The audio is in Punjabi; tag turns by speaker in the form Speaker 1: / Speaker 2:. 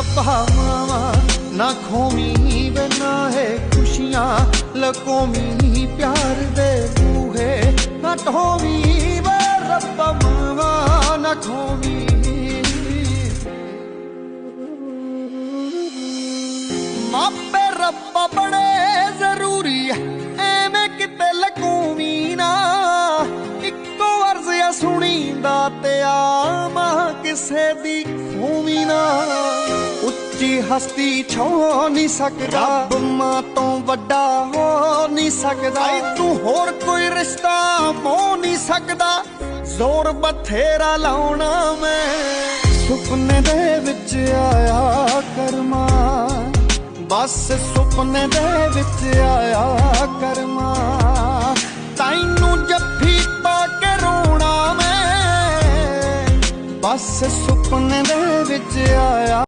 Speaker 1: ਰੱਬਾ ਮਾਵਾ ਨਾ ਖੋਮੀ ਵੇ ਹੈ ਖੁਸ਼ੀਆਂ ਲਕੋਮੀ ਪਿਆਰ ਦੇ ਬੂਹੇ। ਨਾ ਢੋਵੀਂ ਵੇ, ਰੱਬਾ ਮਾਵਾ, ਨਾ ਖੋਮੀ ਮਾਪੇ ਰੱਬਾ ਬੜੇ ਜ਼ਰੂਰੀ ਐ, ਐਵੇਂ ਕਿਤੇ ਲਕੂਵੀ ਨਾ। ਇੱਕੋ ਅਰਜ਼ ਆ ਸੁਣੀਂਦਾ ਤੇ ਆਮਾ ਕਿਸੇ ਦੀ ਖੂਵੀ ਨਾ। ਉੱਚੀ ਹਸਤੀ ਛੋ ਨਹੀਂ ਸਕਦਾ। ਰੱਬ ਮਾਂ ਤੋਂ ਵੱਡਾ ਹੋ ਨਹੀਂ ਸਕਦਾ। ਤੂੰ ਹੋਰ ਕੋਈ ਰਿਸ਼ਤਾ ਮੋ ਨਹੀਂ ਸਕਦਾ। ਜ਼ੋਰ ਬਥੇਰਾ ਲਾਉਣਾ ਮੈਂ। ਸੁਪਨੇ ਦੇ ਵਿੱਚ ਆਇਆ ਕਰਮਾ। ਬਸ ਸੁਪਨੇ ਦੇ ਵਿੱਚ ਆਇਆ ਕਰਮਾ। ਤੈਨੂੰ ਜੱਫੀ ਪਾ ਕੇ ਰੋਣਾ ਮੈਂ। ਬਸ ਸੁਪਨੇ ਦੇ ਵਿੱਚ ਆਇਆ